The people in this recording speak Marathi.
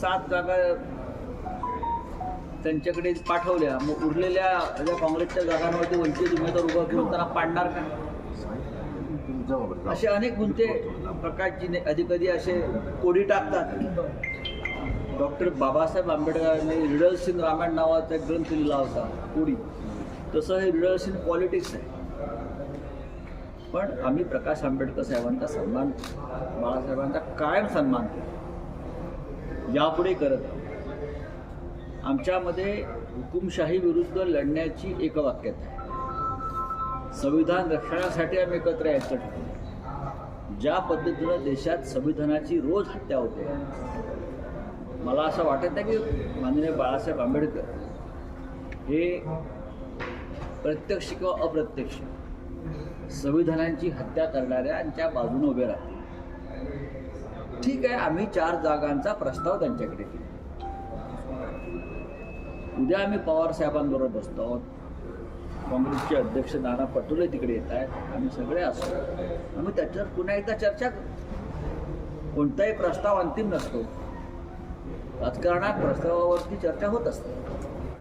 सात जागा त्यांच्याकडे पाठवल्या. मग उरलेल्या ज्या काँग्रेसच्या जागांवरती वंचित उमेदवार उभा करून त्यांना पाडणार का? असे अनेक गुंते प्रकाशजीने कधी कधी असे कोडी टाकतात. डॉक्टर बाबासाहेब आंबेडकरांनी रिडल सिंग रामायण नावाचा एक ग्रंथ लिहिला होता कोडी. तसं हे रिडल सिंग पॉलिटिक्स आहे. पण आम्ही प्रकाश आंबेडकर साहेबांचा सन्मान बाळासाहेबांचा कायम सन्मान केला. यापुढे करत आहोत. आमच्यामध्ये हुकुमशाही विरुद्ध लढण्याची एकवाक्यता आहे. संविधान रक्षणासाठी आम्ही एकत्र यायचं ठरवलं. ज्या पद्धतीनं देशात संविधानाची रोज हत्या होते मला असं वाटत नाही की माननीय बाळासाहेब आंबेडकर हे प्रत्यक्ष किंवा अप्रत्यक्ष संविधानांची हत्या करणाऱ्यांच्या बाजूने उभे राहतील. ठीक आहे आम्ही चार जागांचा प्रस्ताव त्यांच्याकडे केला. उद्या आम्ही पवार साहेबांबरोबर बसतो आहोत. काँग्रेसचे अध्यक्ष नाना पटोले तिकडे येत आहेत. आम्ही सगळे असतो. आम्ही त्याच्यावर पुन्हा एकदा चर्चा करू. कोणताही प्रस्ताव अंतिम नसतो. राजकारणात प्रस्तावावरती चर्चा होत असते.